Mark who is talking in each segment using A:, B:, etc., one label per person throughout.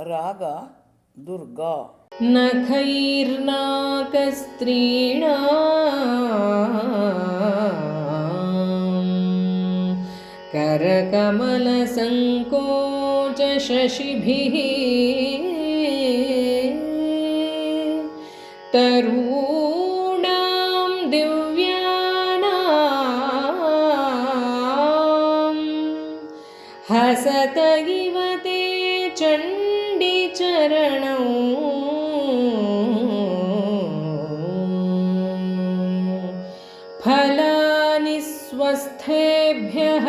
A: राग दुर्गा।
B: नखैर्नाकस्त्रीणा करकमलसङ्कोचशशिभिः शशिभिः तरूणा दिव्याणा स्वस्थेभ्यः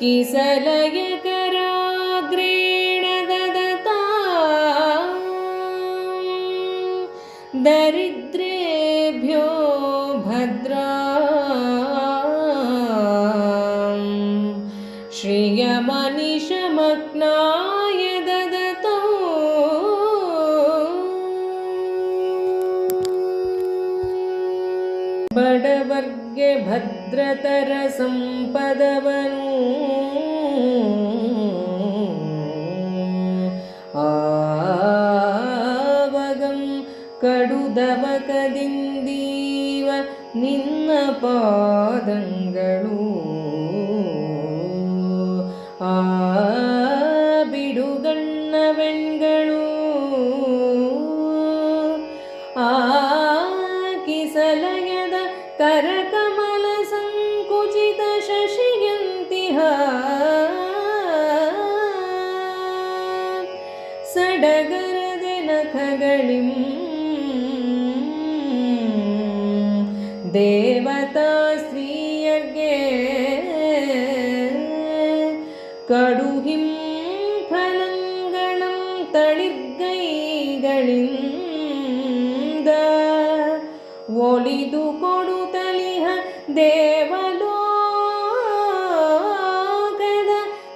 B: किसलयकराग्रेण ಬಡವರ್ಗೆ ಭದ್ರತರ ಸಂಪದವನು. ಆವಗಂ ಕಡುದವಕದಿಂದೀವ ನಿನ್ನ ಪಾದಂಗಳು देवतास्त्रियज्ञे കടുഹിം ഫലങ്കണം തളിർഗൈകളിന്ത ഒളിതു കൊടുതലിഹ ദേവലോകദ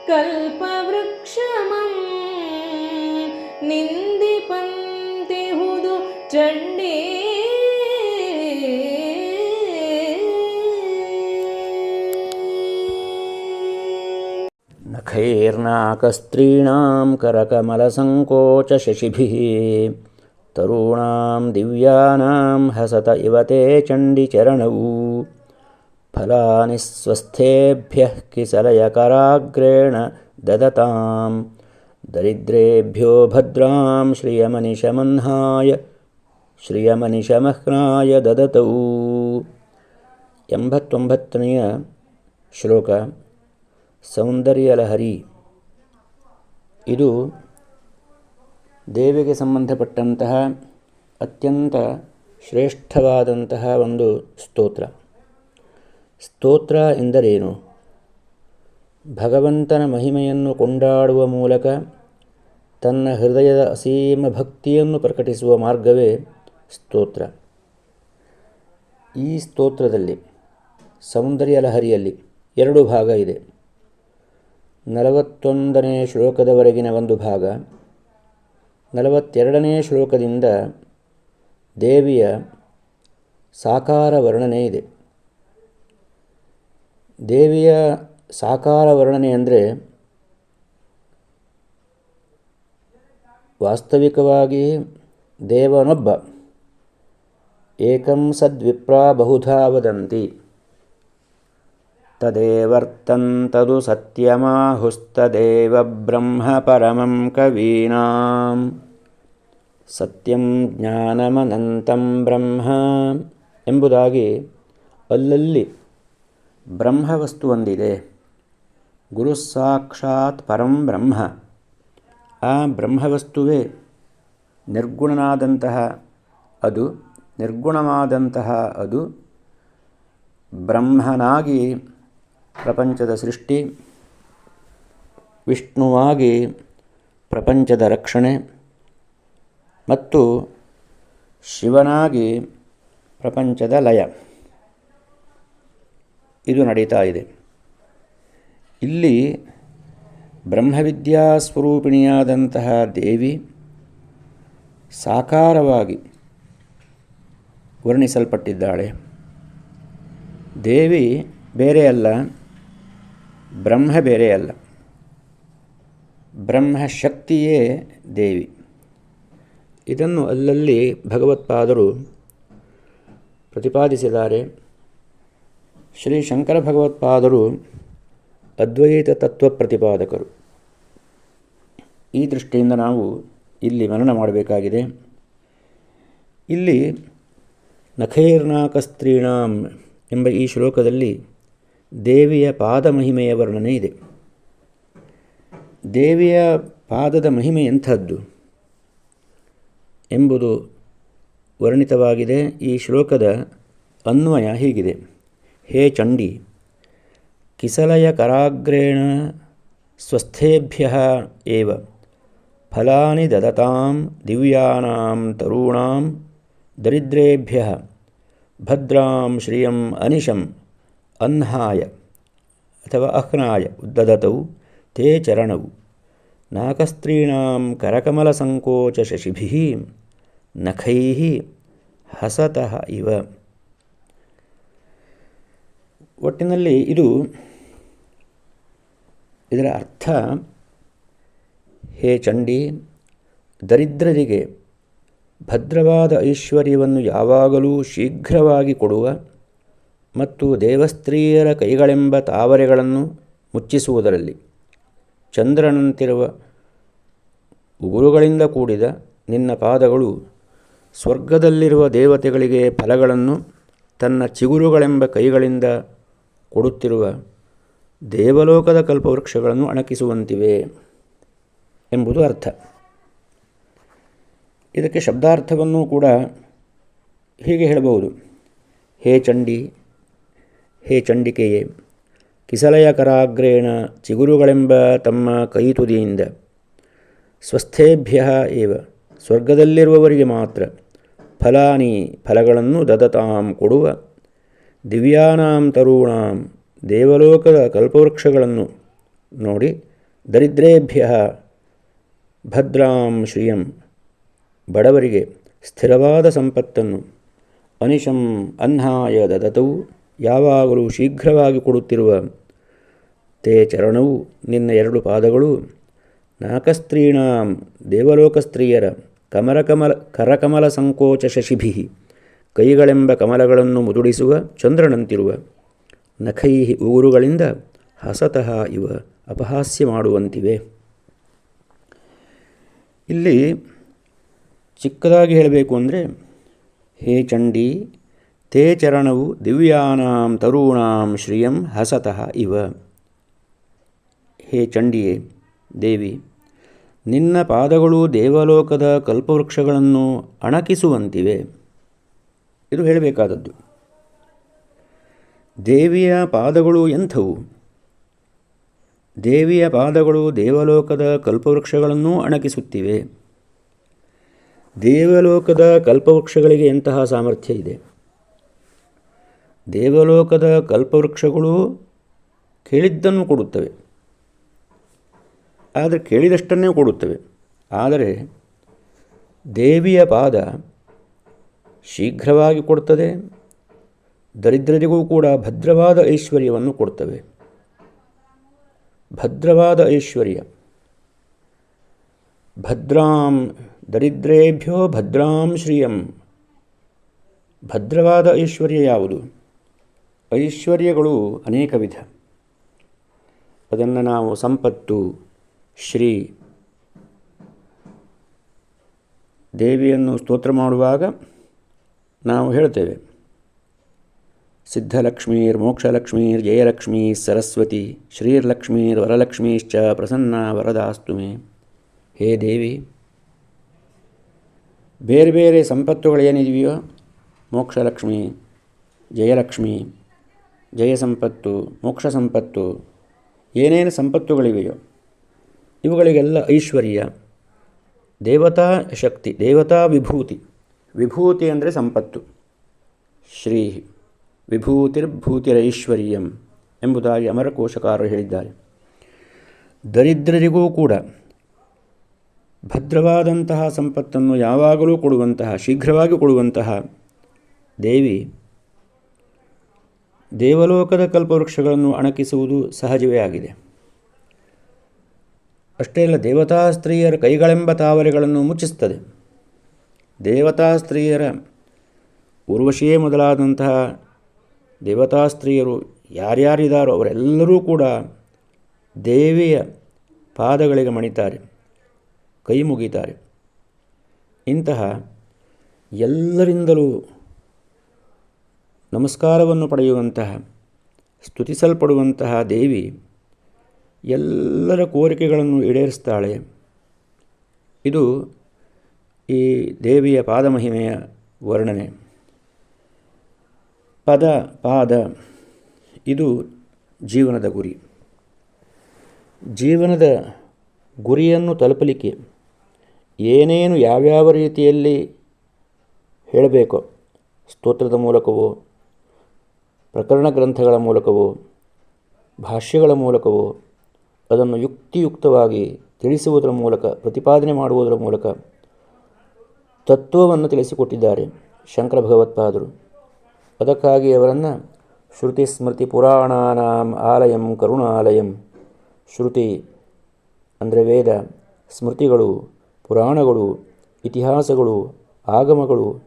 B: കൽപവൃക്ഷമം നിന്ദിപന്തി ഹുതു ചണ്ടേ
C: नखैर्नाकस्त्रीणां करकमलसङ्कोचशशिभिः तरूणां दिव्यानां हसत इव ते चण्डिचरणौ फलानि स्वस्थेभ्यः किसलयकराग्रेण ददतां दरिद्रेभ्यो भद्रां श्रियमनिशमह्नाय ಶ್ರಿಯಮನಿಶಮಹ್ನಾಯ ದದತೌ ಎಂಬತ್ತೊಂಬತ್ತನೆಯ ಶ್ಲೋಕ ಸೌಂದರ್ಯಲಹರಿ. ಇದು ದೇವಿಗೆ ಸಂಬಂಧಪಟ್ಟಂತಹ ಅತ್ಯಂತ ಶ್ರೇಷ್ಠವಾದಂತಹ ಒಂದು ಸ್ತೋತ್ರ. ಸ್ತೋತ್ರ ಎಂದರೇನು? ಭಗವಂತನ ಮಹಿಮೆಯನ್ನು ಕೊಂಡಾಡುವ ಮೂಲಕ ತನ್ನ ಹೃದಯದ ಅಸೀಮ ಭಕ್ತಿಯನ್ನು ಪ್ರಕಟಿಸುವ ಮಾರ್ಗವೇ ಸ್ತೋತ್ರ. ಈ ಸ್ತೋತ್ರದಲ್ಲಿ ಸೌಂದರ್ಯ ಲಹರಿಯಲ್ಲಿ ಎರಡು ಭಾಗ ಇದೆ. ನಲವತ್ತೊಂದನೇ ಶ್ಲೋಕದವರೆಗಿನ ಒಂದು ಭಾಗ. ನಲವತ್ತೆರಡನೇ ಶ್ಲೋಕದಿಂದ ದೇವಿಯ ಸಾಕಾರ ವರ್ಣನೆ ಇದೆ. ದೇವಿಯ ಸಾಕಾರ ವರ್ಣನೆ ಅಂದರೆ ವಾಸ್ತವಿಕವಾಗಿ ದೇವನೊಬ್ಬ. ಏಕಂ ಸದ್ವಿಪ್ರಾ ಬಹುಧಾ ವದಂತಿ. ತದೇವರ್ತಂತದು ಸತ್ಯಮಾಹುಸ್ತದೇವ ಬ್ರಹ್ಮ ಪರಮಂ ಕವೀನಾಂ. ಸತ್ಯಂ ಜ್ಞಾನಮನಂತಂ ಬ್ರಹ್ಮ ಎಂಬುದಾಗಿ ಅಲ್ಲಲ್ಲಿ ಬ್ರಹ್ಮವಸ್ತು ಒಂದಿದೆ. ಗುರು ಸಾಕ್ಷಾತ್ ಪರಂ ಬ್ರಹ್ಮ. ಆ ಬ್ರಹ್ಮವಸ್ತುವೇ ನಿರ್ಗುಣನಾದಂತಹ ಅದು, ನಿರ್ಗುಣವಾದಂತಹ ಅದು ಬ್ರಹ್ಮನಾಗಿ ಪ್ರಪಂಚದ ಸೃಷ್ಟಿ, ವಿಷ್ಣುವಾಗಿ ಪ್ರಪಂಚದ ರಕ್ಷಣೆ ಮತ್ತು ಶಿವನಾಗಿ ಪ್ರಪಂಚದ ಲಯ. ಇದು ನಡೀತಾ ಇದೆ. ಇಲ್ಲಿ ಬ್ರಹ್ಮವಿದ್ಯಾ ಸ್ವರೂಪಿಣಿಯಾದಂತಹ ದೇವಿ ಸಾಕಾರವಾಗಿ ವರ್ಣಿಸಲ್ಪಟ್ಟಿದ್ದಾಳೆ. ದೇವಿ ಬೇರೆ ಅಲ್ಲ ಬ್ರಹ್ಮ ಬೇರೆ ಅಲ್ಲ. ಬ್ರಹ್ಮಶಕ್ತಿಯೇ ದೇವಿ. ಇದನ್ನು ಅಲ್ಲಲ್ಲಿ ಭಗವತ್ಪಾದರು ಪ್ರತಿಪಾದಿಸಿದ್ದಾರೆ. ಶ್ರೀ ಶಂಕರ ಭಗವತ್ಪಾದರು ಅದ್ವೈತ ತತ್ವ ಪ್ರತಿಪಾದಕರು. ಈ ದೃಷ್ಟಿಯಿಂದ ನಾವು ಇಲ್ಲಿ ಮನನ ಮಾಡಬೇಕಾಗಿದೆ. ಇಲ್ಲಿ ನಖೈರ್ನಾಕಸ್ತ್ರೀಣಾಂ ಎಂಬ ಈ ಶ್ಲೋಕದಲ್ಲಿ ದೇವಿಯ ಪಾದ ಮಹಿಮೆಯ ವರ್ಣನೆ ಇದೆ. ದೇವಿಯ ಪಾದದ ಮಹಿಮೆ ಎಂಥದ್ದು? ಎಂಬುದು ವರ್ಣಿತವಾಗಿದೆ. ಈ ಶ್ಲೋಕದ ಅನ್ವಯ ಹೀಗಿದೆ. ಹೇ ಚಂಡಿ, ಕಿಸಲಯ ಕರಾಗ್ರೇಣ ಸ್ವಸ್ಥೇಭ್ಯ ಏವ, ಫಲಾನಿ ದದತಾಂ ದಿವ್ಯಾನಾಂ ತರುಣಾಂ ದರಿದ್ರೇಭ್ಯ, ಭದ್ರಾಂ ಶ್ರಿಯಂ ಅನಿಶಂ ಅಹ್ನಾಯ ಅಥವಾ ಅಹ್ನಾಯ ಉದ್ದದತೌ ತೇ ಚರಣೌ ನಾಕಸ್ತ್ರೀಣಾಂ ಕರಕಮಲಸಂಕೋಚ ಶಶಿಭಿಃ ನಖೈಹಿ ಹಸತಃ ಇವ. ಒಟ್ಟಿನಲ್ಲಿ ಇದು ಇದರ ಅರ್ಥ, ಹೇ ಚಂಡಿ, ದರಿದ್ರರಿಗೆ ಭದ್ರವಾದ ಐಶ್ವರ್ಯವನ್ನು ಯಾವಾಗಲೂ ಶೀಘ್ರವಾಗಿ ಕೊಡುವ ಮತ್ತು ದೇವಸ್ತ್ರೀಯರ ಕೈಗಳೆಂಬ ತಾವರೆಗಳನ್ನು ಮುಚ್ಚಿಸುವುದರಲ್ಲಿ ಚಂದ್ರನಂತಿರುವ ಉಗುರುಗಳಿಂದ ಕೂಡಿದ ನಿನ್ನ ಪಾದಗಳು ಸ್ವರ್ಗದಲ್ಲಿರುವ ದೇವತೆಗಳಿಗೆ ಫಲಗಳನ್ನು ತನ್ನ ಚಿಗುರುಗಳೆಂಬ ಕೈಗಳಿಂದ ಕೊಡುತ್ತಿರುವ ದೇವಲೋಕದ ಕಲ್ಪವೃಕ್ಷಗಳನ್ನು ಅಣಕಿಸುವಂತಿವೆ ಎಂಬುದು ಅರ್ಥ. ಇದಕ್ಕೆ ಶಬ್ದಾರ್ಥವನ್ನು ಕೂಡ ಹೀಗೆ ಹೇಳಬಹುದು. ಹೇ ಚಂಡಿ ಹೇ ಚಂಡಿಕೆಯೇ ಕಿಸಲಯ ಕರಾಗ್ರೇಣ ಚಿಗುರುಗಳೆಂಬ ತಮ್ಮ ಕೈತುದಿಯಿಂದ. ಸ್ವಸ್ಥೇಭ್ಯ ಏವ, ಸ್ವರ್ಗದಲ್ಲಿರುವವರಿಗೆ ಮಾತ್ರ ಫಲಾನಿ ಫಲಗಳನ್ನು ದದತಾಂ ಕೊಡುವ. ದಿವ್ಯಾನಾಂ ತರುಣಾಂ, ದೇವಲೋಕದ ಕಲ್ಪವೃಕ್ಷಗಳನ್ನು ನೋಡಿ ದರಿದ್ರೇಭ್ಯ ಭದ್ರಾಂ ಶ್ರಿಯಂ. ಬಡವರಿಗೆ ಸ್ಥಿರವಾದ ಸಂಪತ್ತನ್ನು ಅನಿಶಂ ಅನ್ಹಾಯ ದದತವು. ಯಾವಾಗಲೂ ಶೀಘ್ರವಾಗಿ ಕೊಡುತ್ತಿರುವ ತೇ ಚರಣವು ನಿನ್ನ ಎರಡು ಪಾದಗಳು. ನಾಕಸ್ತ್ರೀಣಾಂ ದೇವಲೋಕ ಸ್ತ್ರೀಯರ ಕಮಲಕಮಲ ಕರಕಮಲ ಸಂಕೋಚ ಶಶಿಭಿ ಕೈಗಳೆಂಬ ಕಮಲಗಳನ್ನು ಮುದುಡಿಸುವ ಚಂದ್ರನಂತಿರುವ ನಖೈ ಉಗುರುಗಳಿಂದ ಹಸತಃ ಇವ ಅಪಹಾಸ್ಯ ಮಾಡುವಂತಿವೆ. ಇಲ್ಲಿ ಚಿಕ್ಕದಾಗಿ ಹೇಳಬೇಕು ಅಂದರೆ, ಹೇ ಚಂಡಿ ತೇ ಚರಣವು ದಿವ್ಯಾನಾಂ ತರುಣಾಂ ಶ್ರಿಯಂ ಹಸತಃ ಇವ. ಹೇ ಚಂಡಿಯೇ, ದೇವಿ, ನಿನ್ನ ಪಾದಗಳು ದೇವಲೋಕದ ಕಲ್ಪವೃಕ್ಷಗಳನ್ನು ಅಣಕಿಸುವಂತಿವೆ. ಇದು ಹೇಳಬೇಕಾದದ್ದು. ದೇವಿಯ ಪಾದಗಳು ಎಂಥವು? ದೇವಿಯ ಪಾದಗಳು ದೇವಲೋಕದ ಕಲ್ಪವೃಕ್ಷಗಳನ್ನೂ ಅಣಕಿಸುತ್ತಿವೆ. ದೇವಲೋಕದ ಕಲ್ಪವೃಕ್ಷಗಳಿಗೆ ಎಂತಹ ಸಾಮರ್ಥ್ಯ ಇದೆ? ದೇವಲೋಕದ ಕಲ್ಪವೃಕ್ಷಗಳು ಕೇಳಿದ್ದನ್ನು ಕೊಡುತ್ತವೆ. ಆದರೆ ಕೇಳಿದಷ್ಟನ್ನೇ ಕೊಡುತ್ತವೆ. ಆದರೆ ದೇವಿಯ ಪಾದ ಶೀಘ್ರವಾಗಿ ಕೊಡ್ತದೆ ದರಿದ್ರರಿಗೂ ಕೂಡ ಭದ್ರವಾದ ಐಶ್ವರ್ಯವನ್ನು ಕೊಡ್ತವೆ ಭದ್ರವಾದ ಐಶ್ವರ್ಯ. ಭದ್ರಾಂ ದರಿದ್ರೇಭ್ಯೋ ಭದ್ರಾಂ ಶ್ರಿಯಂ. ಭದ್ರವಾದ ಐಶ್ವರ್ಯ ಯಾವುದು? ಐಶ್ವರ್ಯಗಳು ಅನೇಕ ವಿಧ. ಅದನ್ನು ನಾವು ಸಂಪತ್ತು, ಶ್ರೀ, ದೇವಿಯನ್ನು ಸ್ತೋತ್ರ ಮಾಡುವಾಗ ನಾವು ಹೇಳ್ತೇವೆ. ಸಿದ್ಧಲಕ್ಷ್ಮೀರ್, ಮೋಕ್ಷಲಕ್ಷ್ಮೀರ್, ಜಯಲಕ್ಷ್ಮೀ, ಸರಸ್ವತಿ, ಶ್ರೀರ್ಲಕ್ಷ್ಮೀರ್, ವರಲಕ್ಷ್ಮೀಶ್ಚ ಪ್ರಸನ್ನ ವರದಾಸ್ತು ಮೇ. ಹೇ ದೇವಿ, ಬೇರೆ ಬೇರೆ ಸಂಪತ್ತುಗಳು ಏನಿದೆಯೋ, ಮೋಕ್ಷಲಕ್ಷ್ಮಿ, ಜಯಲಕ್ಷ್ಮಿ ಜಯ ಸಂಪತ್ತು, ಮೋಕ್ಷ ಸಂಪತ್ತು, ಏನೇನು ಸಂಪತ್ತುಗಳಿವೆಯೋ, ಇವುಗಳಿಗೆಲ್ಲ ಐಶ್ವರ್ಯ, ದೇವತಾ ಶಕ್ತಿ, ದೇವತಾ ವಿಭೂತಿ. ವಿಭೂತಿ ಅಂದರೆ ಸಂಪತ್ತು. ಶ್ರೀ ವಿಭೂತಿರ್ಭೂತಿರೈಶ್ವರ್ಯಂ ಎಂಬುದಾಗಿ ಅಮರಕೋಶಕಾರರು ಹೇಳಿದ್ದಾರೆ. ದರಿದ್ರರಿಗೂ ಕೂಡ ಭದ್ರವಾದಂತಹ ಸಂಪತ್ತನ್ನು ಯಾವಾಗಲೂ ಕೊಡುವಂತಹ, ಶೀಘ್ರವಾಗಿ ಕೊಡುವಂತಹ ದೇವಿ ದೇವಲೋಕದ ಕಲ್ಪವೃಕ್ಷಗಳನ್ನು ಅಣಕಿಸುವುದು ಸಹಜವೇ ಆಗಿದೆ. ಅಷ್ಟೇ ಅಲ್ಲ, ದೇವತಾ ಸ್ತ್ರೀಯರ ಕೈಗಳೆಂಬ ತಾವರೆಗಳನ್ನು ಮುಚ್ಚಿಸುತ್ತದೆ. ದೇವತಾ ಸ್ತ್ರೀಯರ ಉರ್ವಶಿಯೇ ಮೊದಲಾದಂತಹ ದೇವತಾ ಸ್ತ್ರೀಯರು ಯಾರ್ಯಾರಿದ್ದಾರೋ ಅವರೆಲ್ಲರೂ ಕೂಡ ದೇವಿಯ ಪಾದಗಳಿಗೆ ಮಣಿತಾರೆ, ಕೈ ಮುಗಿತಾರೆ. ಇಂತಹ ಎಲ್ಲರಿಂದಲೂ ನಮಸ್ಕಾರವನ್ನು ಪಡೆಯುವಂತಹ, ಸ್ತುತಿಸಲ್ಪಡುವಂತಹ ದೇವಿ ಎಲ್ಲರ ಕೋರಿಕೆಗಳನ್ನು ಈಡೇರಿಸ್ತಾಳೆ. ಇದು ಈ ದೇವಿಯ ಪಾದಮಹಿಮೆಯ ವರ್ಣನೆ. ಪದ, ಪಾದ, ಇದು ಜೀವನದ ಗುರಿ. ಜೀವನದ ಗುರಿಯನ್ನು ತಲುಪಲಿಕ್ಕೆ ಏನೇನು ಯಾವ್ಯಾವ ರೀತಿಯಲ್ಲಿ ಹೇಳಬೇಕೋ, ಸ್ತೋತ್ರದ ಮೂಲಕವೋ ಪ್ರಕರಣ ಗ್ರಂಥಗಳ ಮೂಲಕವೋ, ಭಾಷ್ಯಗಳ ಮೂಲಕವೋ, ಅದನ್ನು ಯುಕ್ತಿಯುಕ್ತವಾಗಿ ತಿಳಿಸುವುದರ ಮೂಲಕ, ಪ್ರತಿಪಾದನೆ ಮಾಡುವುದರ ಮೂಲಕ ತತ್ವವನ್ನು ತಿಳಿಸಿಕೊಟ್ಟಿದ್ದಾರೆ ಶಂಕರ ಭಗವತ್ಪಾದರು. ಅದಕ್ಕಾಗಿ ಅವರನ್ನು ಶ್ರುತಿ ಸ್ಮೃತಿ ಪುರಾಣಾನ ಆಲಯಂ ಕರುಣಾಲಯಂ, ಶ್ರುತಿ ಅಂದರೆ ವೇದ, ಸ್ಮೃತಿಗಳು, ಪುರಾಣಗಳು, ಇತಿಹಾಸಗಳು, ಆಗಮಗಳು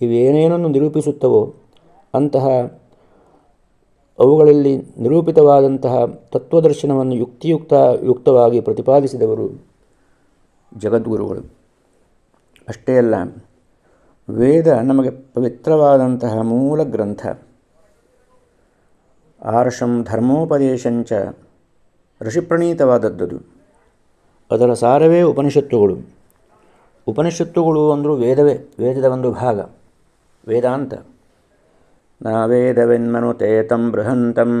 C: ಇವೇನೇನನ್ನು ನಿರೂಪಿಸುತ್ತವೋ ಅಂತಹ ಅವುಗಳಲ್ಲಿ ನಿರೂಪಿತವಾದಂತಹ ತತ್ವದರ್ಶನವನ್ನು ಯುಕ್ತಿಯುಕ್ತ, ಯುಕ್ತವಾಗಿ ಪ್ರತಿಪಾದಿಸಿದವರು ಜಗದ್ಗುರುಗಳು. ಅಷ್ಟೇ ಅಲ್ಲ, ವೇದ ನಮಗೆ ಪವಿತ್ರವಾದಂತಹ ಮೂಲ ಗ್ರಂಥ, ಆರ್ಷಂ ಧರ್ಮೋಪದೇಶಂಚ ಋಷಿಪ್ರಣೀತವಾದದ್ದು. ಅದರ ಸಾರವೇ ಉಪನಿಷತ್ತುಗಳು. ಉಪನಿಷತ್ತುಗಳು ಅಂದರೂ ವೇದವೇ, ವೇದದ ಒಂದು ಭಾಗ, ವೇದಾಂತ. ನಾವೇದವೆನ್ಮನುತೆ ತಂ ಬೃಹಂತಂ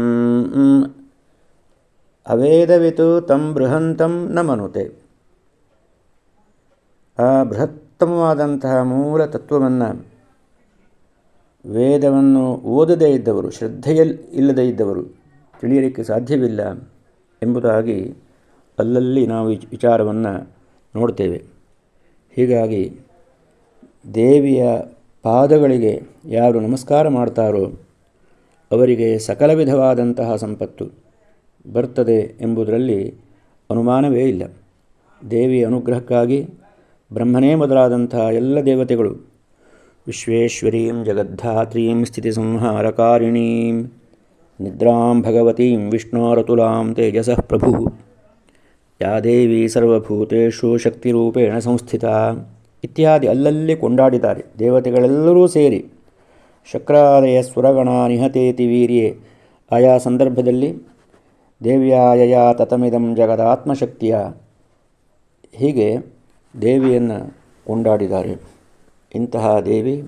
C: ಅವೇದವಿತು ತಂ ಬೃಹಂತಂ ನ ಮನುತೆ ಆ ಬೃಹತ್ತಮವಾದಂತಹ ಮೂಲ ತತ್ವವನ್ನು ವೇದವನ್ನು ಓದದೇ ಇದ್ದವರು, ಶ್ರದ್ಧೆಯಲ್ಲಿ ಇಲ್ಲದೇ ಇದ್ದವರು ತಿಳಿಯಲಿಕ್ಕೆ ಸಾಧ್ಯವಿಲ್ಲ ಎಂಬುದಾಗಿ ಅಲ್ಲಲ್ಲಿ ನಾವು ವಿಚಾರವನ್ನು ನೋಡ್ತೇವೆ. ಹೀಗಾಗಿ ದೇವಿಯ ಪಾದಗಳಿಗೆ ಯಾರು ನಮಸ್ಕಾರ ಮಾಡ್ತಾರೋ ಅವರಿಗೆ ಸಕಲ ವಿಧವಾದಂತಹ ಸಂಪತ್ತು ಬರ್ತದೆ ಎಂಬುದರಲ್ಲಿ ಅನುಮಾನವೇ ಇಲ್ಲ. ದೇವಿಯ ಅನುಗ್ರಹಕ್ಕಾಗಿ ಬ್ರಹ್ಮನೇ ಮೊದಲಾದಂತಹ ಎಲ್ಲ ದೇವತೆಗಳು ವಿಶ್ವೇಶ್ವರೀಂ ಜಗದ್ಧಾತ್ರೀಂ ಸ್ಥಿತಿ ಸಂಹಾರಕಾರಿಣೀಂ ನಿದ್ರಾಂ ಭಗವತೀಂ ವಿಷ್ಣೋರತುಲಾಂ ತೇಜಸಃ ಪ್ರಭು. ಯಾ ದೇವಿ ಸರ್ವಭೂತೇಷು ಶಕ್ತಿರೂಪೇಣ ಸಂಸ್ಥಿತ. ಇತ್ಯಾದಿ ಅಲ್ಲಲ್ಲಿ ಕೊಂಡಾಡಿದ್ದಾರೆ. ದೇವತೆಗಳೆಲ್ಲರೂ ಸೇರಿ ಶಕ್ರಾದಯ ಸ್ವರಗಣ ನಿಹತೇತಿ ವೀರ್ಯೆ. ಆಯಾ ಸಂದರ್ಭದಲ್ಲಿ ದೇವಿಯಾಯಯ ತತಮಿದಂ ಜಗದಾತ್ಮಶಕ್ತಿಯ ಹೀಗೆ ದೇವಿಯನ್ನು ಕೊಂಡಾಡಿದ್ದಾರೆ. ಇಂತಹ ದೇವಿ